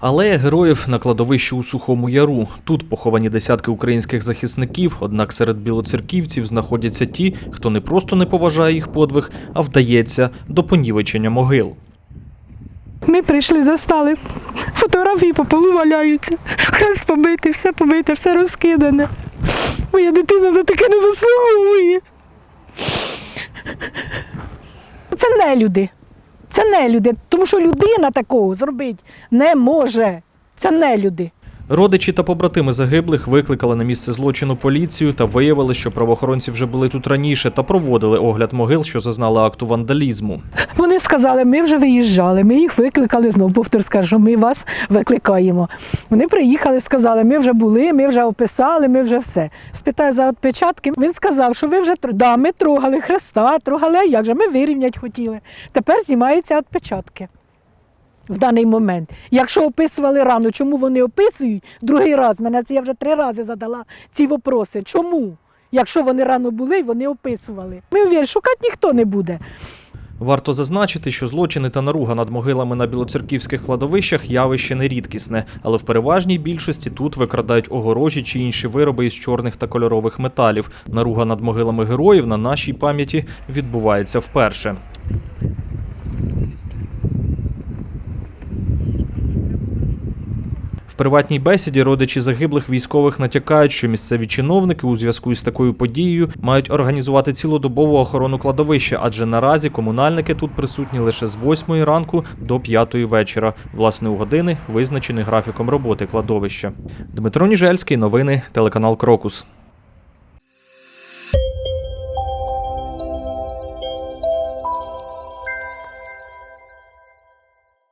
Алея героїв на кладовищі у Сухому Яру. Тут поховані десятки українських захисників, однак серед білоцерківців знаходяться ті, хто не просто не поважає їх подвиг, а вдається до понівечення могил. Ми прийшли, застали. Фотографії по полу валяються. Хрест побитий, все побите, все розкидане. Моя дитина на таке не заслуговує. Це не люди. Це не люди. Тому що людина такого зробити не може. Це не люди. Родичі та побратими загиблих викликали на місце злочину поліцію та виявили, що правоохоронці вже були тут раніше та проводили огляд могил, що зазнали акту вандалізму. Вони сказали, ми вже виїжджали, ми їх викликали знову. Повтор скаже, що ми вас викликаємо. Вони приїхали, сказали, ми вже були, ми вже описали, ми вже все. Спитаю за відпечатки. Він сказав, що ви вже да, ми трогали хреста, трогали, а як же ми вирівняти хотіли. Тепер знімаються відпечатки. В даний момент. Якщо описували рану, чому вони описують другий раз? Мене це я вже три рази задала ці вопроси. Чому? Якщо вони рано були, вони описували. Ми віримо, шукати ніхто не буде. Варто зазначити, що злочини та наруга над могилами на білоцерківських кладовищах явище не рідкісне, але в переважній більшості тут викрадають огорожі чи інші вироби із чорних та кольорових металів. Наруга над могилами героїв на нашій пам'яті відбувається вперше. Приватній бесіді родичі загиблих військових натякають, що місцеві чиновники у зв'язку із такою подією мають організувати цілодобову охорону кладовища, адже наразі комунальники тут присутні лише з 8 ранку до 5 вечора, власне у години, визначені графіком роботи кладовища. Дмитро Ніжельський, новини, телеканал Крокус.